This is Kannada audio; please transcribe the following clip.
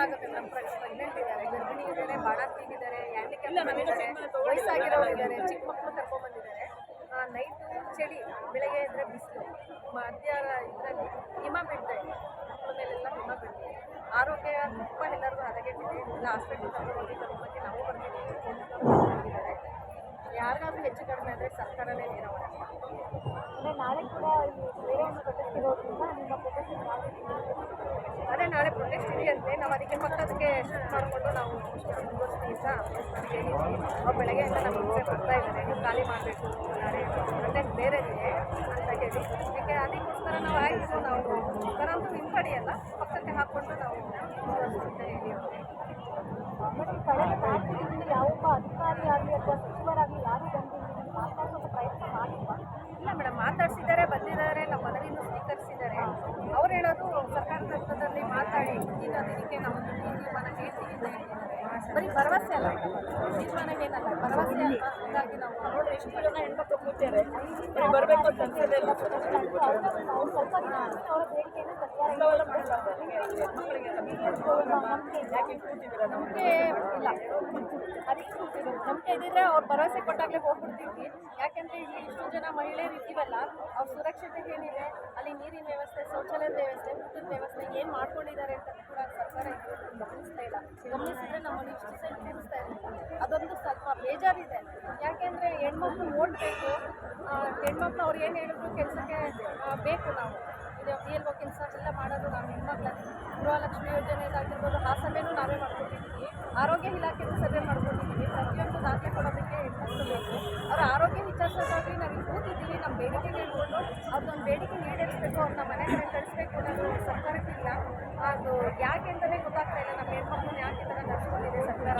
ಆಗುತ್ತೆ ನಮ್ಮ ಇದ್ದಾರೆ ಗರ್ಭಿಣಿ ಇದ್ದಾರೆ ಇದ್ದಾರೆ ಇದ್ದಾರೆ ಚಿಕ್ಕ ಮಕ್ಕಳು ಕರ್ಕೊಂಡ್ಬಂದಿದ್ದಾರೆ ನೈಟು ಚಳಿ ಬೆಳಗ್ಗೆ ಇದ್ರೆ ಬಿಸಿಲು ಮಧ್ಯಾಹ್ನ ಇದರಲ್ಲಿ ಹಿಮ ಬೀಳ್ತಾ ಇದೆ ಮಕ್ಕಳ ಮೇಲೆಲ್ಲ ಹಿಮ ಬೀಳ್ತಿದೆ ಆರೋಗ್ಯ ತುಂಬ ಎಲ್ಲರಿಗೂ ಹದಗೆಟ್ಟಿದೆ ಇಲ್ಲ ಹಾಸ್ಪಿಟ್ಲ್ ಹೋಗಿ ನಾವು ಬರ್ತೀವಿ ಯಾರಿಗಾದ್ರೂ ಹೆಚ್ಚು ಕಡಿಮೆ ಆದರೆ ಸರ್ಕಾರನೇ ನೇರವಾಗಿ ಅಂದರೆ ನಾಳೆ ಕೂಡ ಬೇರೆಯನ್ನು ಕಟ್ಟಿಸ್ತಿರೋದ್ರಿಂದ ನಿಮ್ಮ ಪ್ರೊಟೆಸ್ಟ್ ಯಾವ ಅದೇ ನಾಳೆ ಪ್ರೊಟೆಸ್ಟ್ ಇದೆಯಂತೆ. ನಾವು ಅದಕ್ಕೆ ಪಕ್ಕದಕ್ಕೆ ಶಿಫ್ಟ್ ಮಾಡಿಕೊಂಡು ನಾವು ಮುಂದುವರಿಸ್ತೀವಿ ಅಂತ ಹೇಳಿದ್ವಿ. ಅವ್ರು ಬೆಳಗ್ಗೆಯಿಂದ ನಮ್ಮ ಮುಂಚೆ ಬರ್ತಾ ಇದ್ದಾರೆ. ನೀವು ಖಾಲಿ ಮಾಡಬೇಕು ನಾಳೆ ಪ್ರೊಟೆಸ್ಟ್ ಬೇರೆ ಇದೆ ಅಂತ ಹೇಳಿ. ಅದಕ್ಕೆ ಅದಕ್ಕೋಸ್ಕರ ನಾವು ಆಯಿತು ನಾವು ಕರಂತೂ ಹಿಂಪಡಿಯಲ್ಲ ಪಕ್ಕಕ್ಕೆ ಹಾಕ್ಕೊಂಡು ನಾವು ಮುಂದುವರಿಸ್ತೀವಿ ಅಂತ ಹೇಳಿ ಅವ್ರಿಗೆ ಮೇಡಮ್ ಕಳೆದ ನಾಲ್ಕು ದಿನದಿಂದ ಯಾವೊಬ್ಬ ಅಧಿಕಾರಿ ಆಗಲಿ ಅಥವಾ ಸ್ವೀಕರಿಸಿದ್ದಾರೆ ಅವ್ರು ಹೇಳೋದು ಸರ್ಕಾರದ ಹಂತದಲ್ಲಿ ಮಾತಾಡಿ ದಿನಕ್ಕೆ ನಾವು ತೀರ್ಮಾನ ಹೇಳ್ತೀವಿ ಬರೀ ಭರವಸೆ ಅಲ್ಲ. ತೀರ್ಮಾನ ಏನಲ್ಲ, ಭರವಸೆ ಅಲ್ಲ ಹಾಗಾಗಿ ನಾವು ಎಷ್ಟು ಜನ ಹೆಣ್ಮಕ್ಳು ಕೂತಾರೆ ಬರಬೇಕು ಅಂತ ಅವ್ರ ಬೇಡಿಕೆಯನ್ನು ನಮಗೆ ಇದ್ದಿದ್ರೆ ಅವ್ರು ಭರವಸೆ ಕೊಟ್ಟಾಗಲೇ ಹೋಗ್ಬಿಡ್ತೀವಿ ಯಾಕೆಂದರೆ ಇಲ್ಲಿ ಇಷ್ಟು ಜನ ಮಹಿಳೆಯರು ಇದ್ದೀವಲ್ಲ ಅವ್ರ ಸುರಕ್ಷತೆ ಏನಿದೆ, ಅಲ್ಲಿ ನೀರಿನ ವ್ಯವಸ್ಥೆ, ಶೌಚಾಲಯದ ವ್ಯವಸ್ಥೆ ಊಟದ ವ್ಯವಸ್ಥೆ, ಏನು ಮಾಡ್ಕೊಂಡಿದ್ದಾರೆ ಅಂತ ಕೂಡ ಸರ್ಕಾರ ಗಮನಿಸ್ತಾ ಇಲ್ಲ. ಗಮನಿಸಿದ್ರೆ ನಮ್ಮನ್ನು ಇಷ್ಟು ಸೈಡ್ ತಿಳಿಸ್ತಾ ಇರಲಿಲ್ಲ ಅದೊಂದು ಸ್ವಲ್ಪ ಬೇಜಾರಿದೆ. ಯಾಕೆಂದರೆ ಹೆಣ್ಮಕ್ಳು ಓಡಬೇಕು. ಹೆಣ್ಮಕ್ಳು ಅವ್ರು ಏನು ಹೇಳಿದ್ರು ಕೆಲಸಕ್ಕೆ ಬೇಕು ನಾವು. ಇದು. ಪಿ ಎಲ್ ಒ ಕೆಲಸ ಎಲ್ಲ ಮಾಡೋದು ನಾವು ಹೆಣ್ಮಕ್ಳು ಗೃಹಲಕ್ಷ್ಮಿ ಯೋಜನೆದಾಗಿರ್ಬೋದು ಆ ಸಭೆನೂ ನಾವೇ ಮಾಡ್ಕೊಂಡಿದ್ದೀವಿ ಆರೋಗ್ಯ ಇಲಾಖೆಯಿಂದ ಸಭೆ ಮಾಡ್ಕೊಂಡಿದ್ದೀವಿ ಪ್ರತಿಯೊಂದು ದಾಖಲೆ ಕೊಡೋದಕ್ಕೆ ಹೆಣ್ಮಕ್ಳು ಬೇಕು. ಅವರ ಆರೋಗ್ಯ ವಿಚಾರಿಸೋದಾಗಿ ನಾವು ಕೂತಿದ್ದೀವಿ ನಮ್ಮ ಬೇಡಿಕೆಗೆ ಇಟ್ಕೊಂಡು ಅವ್ರದ್ದೊಂದು ಬೇಡಿಕೆ ಈಡೇರಿಸಬೇಕು ಅವ್ರನ್ನ ಮನೆ ಕಡೆ ಕಳಿಸ್ಬೇಕು ಅನ್ನೋದು ಸರ್ಕಾರಕ್ಕಿಲ್ಲ ಅದು ಯಾಕೆ ಅಂತಲೇ ಗೊತ್ತಾಗ್ತಾ ಇಲ್ಲ. ನಮ್ಮ ಹೆಣ್ಮಕ್ಳು ಯಾಕೆ ಥರ ನಡ್ಸ್ಕೊಂಡಿದೆ ಸರ್ಕಾರ